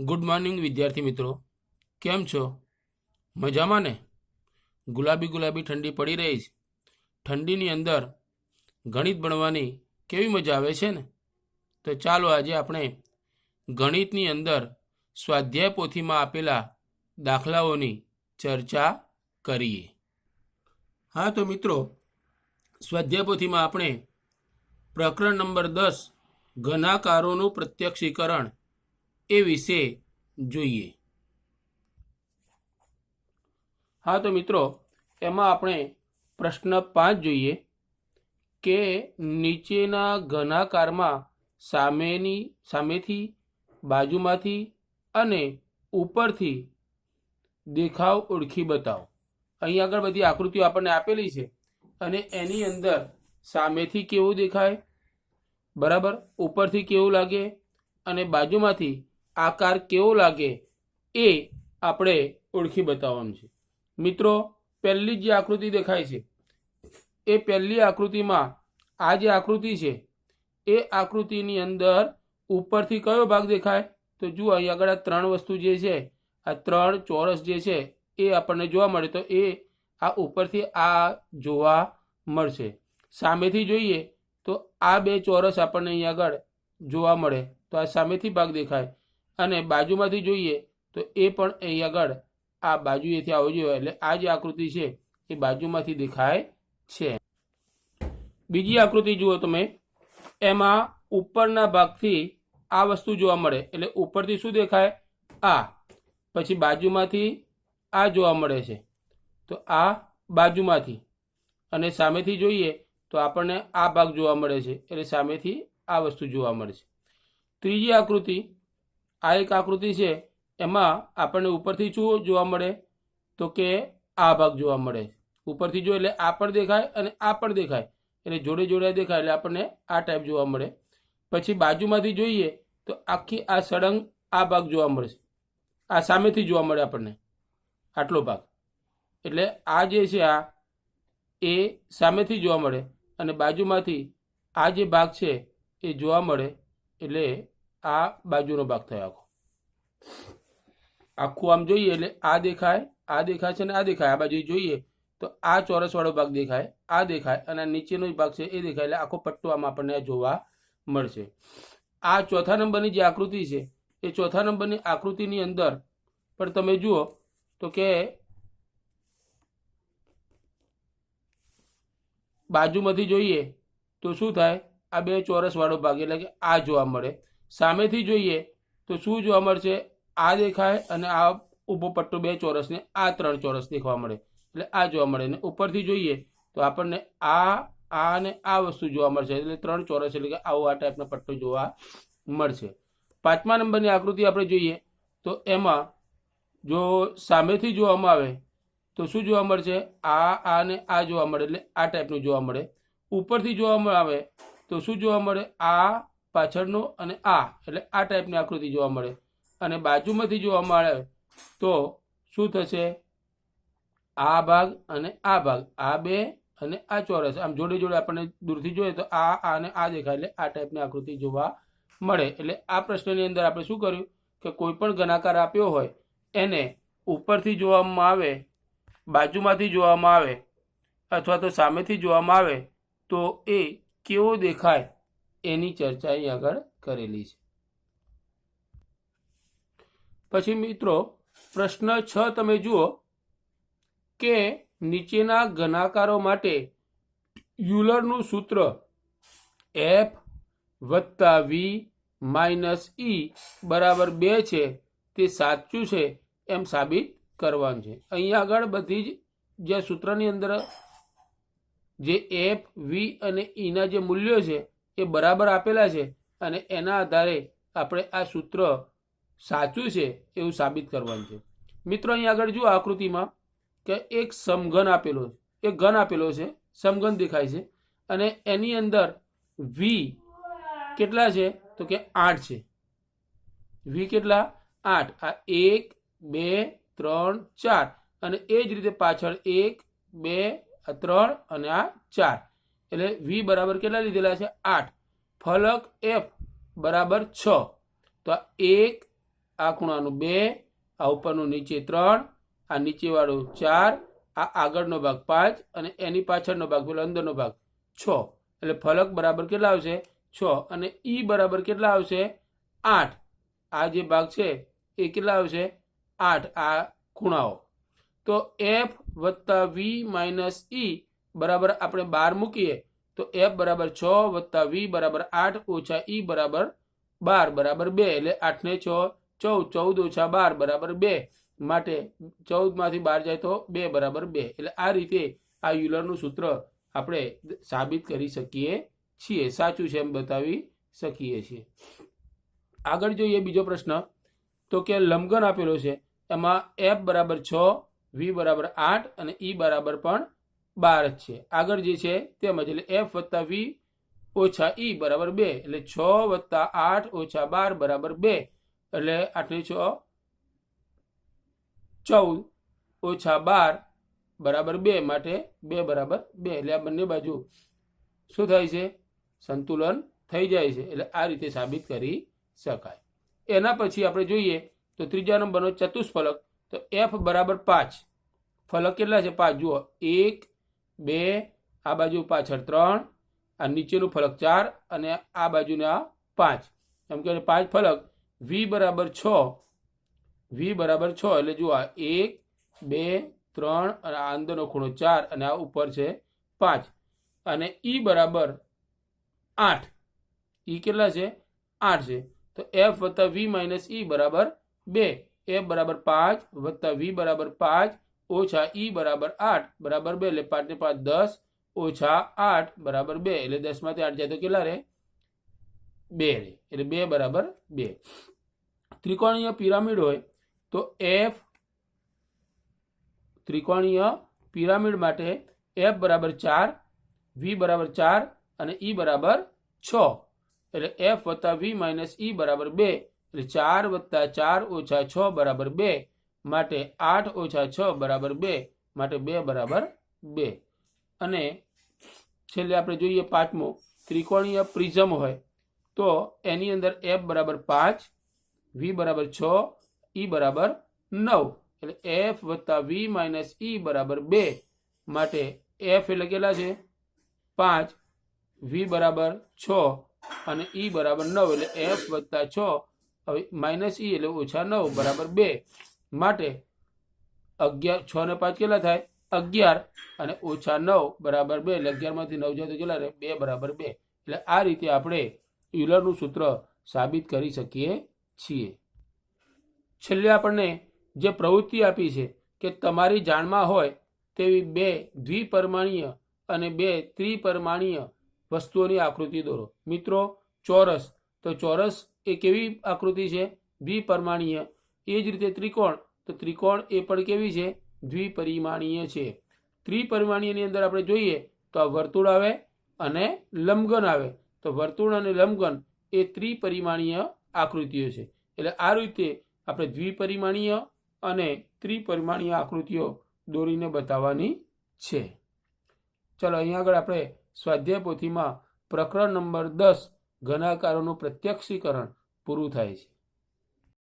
Good morning વિદ્યાર્થી મિત્રો. કેમ છો? મજામાં ને? ગુલાબી ગુલાબી ઠંડી પડી રહી છે. ઠંડીની અંદર ગણિત ભણવાની કેવી મજા આવે છે ને? તો ચાલો આજે આપણે ગણિતની અંદર સ્વાધ્યાય પોથીમાં આપેલા દાખલાઓની ચર્ચા કરીએ. હા, તો મિત્રો, સ્વાધ્યાય પોથીમાં આપણે પ્રકરણ નંબર દસ, ઘનાકારોનું પ્રત્યક્ષીકરણ એ વિશે જોઈએ. હા, તો મિત્રો, એમાં આપણે પ્રશ્ન પાંચ જોઈએ કે નીચેના ઘનાકારમાં સામેની, સામેથી, બાજુમાંથી અને ઉપરથી દેખાવ ઓળખી બતાવો. અહીં આગળ બધી આકૃતિઓ આપણને આપેલી છે અને એની અંદર સામેથી કેવું દેખાય? બરાબર? ઉપરથી કેવું લાગે? અને બાજુમાંથી આકાર કેવો લાગે એ આપણે ઓળખી બતાવવાનું છે. મિત્રો, પહેલી જે આકૃતિ દેખાય છે, એ પહેલી આકૃતિમાં આ જે આકૃતિ છે, એ આકૃતિની અંદર ઉપરથી કયો ભાગ દેખાય? તો જુઓ, અહીં આગળ આ ત્રણ વસ્તુ જે છે, આ ત્રણ ચોરસ જે છે, એ આપણને જોવા મળે તો એ આ ઉપરથી આ જોવા મળશે. સામેથી જોઈએ તો આ બે ચોરસ આપણને અહીં આગળ જોવા મળે. તો આ સામેથી ભાગ દેખાય. અને બાજુમાંથી જોઈએ તો એ પણ અહીં આગળ આ બાજુએથી આવવું જોઈએ, એટલે આ જે આકૃતિ છે એ બાજુમાંથી દેખાય છે. બીજી આકૃતિ જુઓ તમે, એમાં ઉપરના ભાગથી આ વસ્તુ જોવા મળે, એટલે ઉપરથી શું દેખાય? આ. પછી બાજુમાંથી આ જોવા મળે છે. તો આ બાજુમાંથી. અને સામેથી જોઈએ તો આપણને આ ભાગ જોવા મળે છે, એટલે સામેથી આ વસ્તુ જોવા મળે છે. ત્રીજી આકૃતિ આ એક આકૃતિ છે. એમાં આપણને ઉપરથી શું જોવા મળે તો કે આ ભાગ જોવા મળે ઉપરથી જો એટલે આ પણ દેખાય અને આ પણ દેખાય. એટલે જોડે જોડે દેખાય એટલે આપણને આ ટાઈપ જોવા મળે. પછી બાજુમાંથી જોઈએ તો આખી આ સળંગ આ ભાગ જોવા મળશે આ સામેથી જોવા મળે આપણને આટલો ભાગ. એટલે આ જે છે આ, એ સામેથી જોવા મળે અને બાજુમાંથી આ જે ભાગ છે એ જોવા મળે. એટલે આ બાજુનો ભાગ થયો આખો. આખું આમ જોઈએ એટલે આ દેખાય આ દેખાય છે અને આ દેખાય. આ બાજુ જોઈએ તો આ ચોરસવાળો ભાગ દેખાય, આ દેખાય અને આ નીચેનો ભાગ છે એ દેખાય એટલે આખો પટ્ટો આમ આપણને જોવા મળશે. આ ચોથા નંબરની જે આકૃતિ છે, એ ચોથા નંબરની આકૃતિની અંદર પણ તમે જુઓ તો કે બાજુમાંથી જોઈએ તો શું થાય? આ બે ચોરસવાળો ભાગ એટલે કે આ જોવા મળે. સામેથી જોઈએ તો શું જોવા મળશે? આ દેખાય અને આ ઊભો પટ્ટો બે ચોરસને, આ ત્રણ ચોરસ દેખવા મળે. એટલે આ જોવા મળે ને ઉપરથી જોઈએ તો આપણને આ આ અને આ વસ્તુ જોવા મળશે. એટલે ત્રણ ચોરસ એટલે કે આવો આ ટાઈપનો પટ્ટો જોવા મળશે. પાંચમા નંબરની આકૃતિ આપણે જોઈએ તો એમાં જો સામેથી જોવામાં આવે તો શું જોવા મળશે? આ આ અને આ જોવા મળે. એટલે આ ટાઈપનું જોવા મળે. ઉપરથી જોવામાં આવે તો શું જોવા મળે? આ પાછળનો અને આ, એટલે આ ટાઈપની આકૃતિ જોવા મળે. અને બાજુમાંથી જોવા મળે તો શું થશે? આ ભાગ અને આ ભાગ, આ બે અને આ ચોરસ. આમ જોડે જોડે આપણને દૂરથી જોઈએ તો આ આ અને આ દેખાય, એટલે આ ટાઈપની આકૃતિ જોવા મળે. એટલે આ પ્રશ્નની અંદર આપણે શું કર્યું કે કોઈ પણ ગણાકાર આપ્યો હોય, એને ઉપરથી જોવામાં આવે, બાજુમાંથી જોવામાં આવે, અથવા તો સામેથી જોવામાં આવે, તો એ કેવો દેખાય? એની ચર્ચા અહીં આગળ કરેલી છે. પછી મિત્રો, પ્રશ્ન છ તમે જુઓ કે નીચેના ઘનાકારો માટે યુલરનું સૂત્ર એફ વત્તા વી માઇનસ ઈ બરાબર બે છે, તે સાચું છે એમ સાબિત કરવાનું છે. અહીંયા આગળ બધી જ જે સૂત્રની અંદર જે એફ વી અને ઈના જે મૂલ્યો છે એ બરાબર આપેલા છે અને એના આધારે આપણે આ સૂત્ર સાચું છે એવું સાબિત કરવાનું છે. મિત્રો, અહીં આગળ જુઓ આકૃતિમાં કે એક સમઘન આપેલો છે. એક ઘન આપેલો છે. સમઘન દેખાય છે. અને એની અંદર વી કેટલા છે? તો કે આઠ છે. વી કેટલા? આઠ. આ એક, બે, ત્રણ, ચાર. અને એ જ રીતે પાછળ એક, બે, ત્રણ અને આ ચાર. એટલે વી બરાબર કેટલા લીધેલા છે? આઠ. ફલક એફ બરાબર છ. તો આ એક, આ ખૂણાનું બે, આ ઉપરનું નીચે ત્રણ, આ નીચેવાળું ચાર, આ આગળનો ભાગ પાંચ અને એની પાછળનો ભાગ, પેલો અંદરનો ભાગ છ. એટલે ફલક બરાબર કેટલા આવશે? છ. અને ઈ બરાબર કેટલા આવશે? આઠ. આ જે ભાગ છે, એ કેટલા આવશે? આઠ. આ ખૂણાઓ. તો એફ વત્તા વી માઇનસ ઈ બરાબર આપણે બાર મૂકીએ, તો એફ બરાબર છ વત્તા વી બરાબર આઠ ઓછા ઈ બરાબર બાર, બરાબર બે, એટલે આઠને છ, ચૌદ ચૌદ ઓછા બાર બરાબર બે, માટે ચૌદમાંથી બાર જાય તો બે બરાબર બે, એટલે આ રીતે આ યુલરનું સૂત્ર આપણે સાબિત કરી શકીએ છીએ, સાચું છે એમ બતાવી શકીએ છીએ. આગળ જોઈએ બીજો પ્રશ્ન, તો કે લંબઘન આપેલો છે, એમાં એફ બરાબર છ વી બરાબર આઠ અને ઈ બરાબર પણ બાર જ છે. આગળ જે છે તેમજ એટલે એફ વત્તા વી ઓછા ઈ બરાબર બે એટલે છ વત્તા આઠ ઓછા બાર બરાબર બે એટલે આટલી છ ચૌદ ઓછા બાર બરાબર બે માટે બે બરાબર બે એટલે આ બંને બાજુ શું થાય છે? સંતુલન થઈ જાય છે એટલે આ રીતે સાબિત કરી શકાય. એના પછી આપણે જોઈએ તો ત્રીજા નંબરનો ચતુષ્ફલક તો એફ બરાબર પાંચ. ફલક કેટલા છે? પાંચ. જુઓ, એક બે, આ બાજુ પાછળ ત્રણ, આ નીચેનું ફલક ચાર અને આ બાજુના પાંચ. એમ કે પાંચ ફલક વી બરાબર છ વી બરાબર છ, એટલે જુઓ આ એક, બે, ત્રણ અને આ અંદરનો ખૂણો ચાર અને આ ઉપર છે પાંચ. અને ઈ બરાબર આઠ. ઈ કેટલા છે? આઠ છે. તો એફ વત્તા વી માઇનસ ઈ બરાબર બે. એફ બરાબર પાંચ વત્તા વી બરાબર પાંચ ઓછા ઈ બરાબર આઠ. બરાબર બે, એટલે પાંચ ને પાંચ દસ. ઓછા આઠ, બરાબર બે. એટલે દસમાંથી આઠ જાય તો કેટલા રહે? બે રહે. એટલે બે બરાબર બે. ત્રિકોણીય પિરામિડ હોય તો એફ ત્રિકોણીય પિરામિડ માટે એફ બરાબર ચાર, વી બરાબર ચાર અને ઈ બરાબર છ. એટલે એફ વત્તા વી માઇનસ ઈ બરાબર બે. એટલે ચાર વત્તા ચાર ઓછા છ બરાબર બે. માટે આઠ ઓછા છ બરાબર બે માટે બે બરાબર બે. અને છેલ્લે આપણે જોઈએ પાંચમો, ત્રિકોણીય પ્રિઝમ હોય તો એની અંદર એફ બરાબર પાંચ વી બરાબર છ ઈ બરાબર નવ. એટલે એફ વત્તા વી માઇનસ ઈ બરાબર બે માટે એફ એટલે કેટલા છે? પાંચ. વી બરાબર છ અને ઈ બરાબર નવ. એટલે એફ વત્તા છ. હવે માઇનસ ઈ એટલે ઓછા નવ, બરાબર બે. માટે અગિયાર, છ ને પાંચ કેટલા થાય? અગિયાર અને ઓછા નવ બરાબર બે, એટલે અગિયારમાંથી નવ જાય તો કેટલા રહે? બે બરાબર બે. એટલે આ રીતે આપણે યુલરનું સૂત્ર સાબિત કરી શકીએ છીએ. છેલ્લે આપણને જે પ્રવૃત્તિ આપી છે કે તમારી જાણમાં હોય તેવી બે દ્વિપરમાણીય અને બે ત્રિપરમાણીય વસ્તુઓની આકૃતિ દોરો. મિત્રો, ચોરસ. તો ચોરસ એ કેવી આકૃતિ છે? દ્વિપરમાણીય. એ જ રીતે ત્રિકોણ તો ત્રિકોણ એ પણ કેવી છે? દ્વિપરિમાણીય છે. ત્રિપરિમાણીયની અંદર આપણે જોઈએ તો આ વર્તુળ આવે અને લંબગન આવે. તો વર્તુળ અને લંબગન એ ત્રિપરિમાણીય આકૃતિઓ છે. એટલે આ રીતે આપણે દ્વિપરિમાણીય અને ત્રિપરિમાણીય આકૃતિઓ દોરીને બતાવવાની છે. ચલો અહીંયા આગળ આપણે સ્વાધ્યાય પોથીમાં પ્રકરણ નંબર દસ, ઘનાકારોનું પ્રત્યક્ષીકરણ પૂરું થાય છે.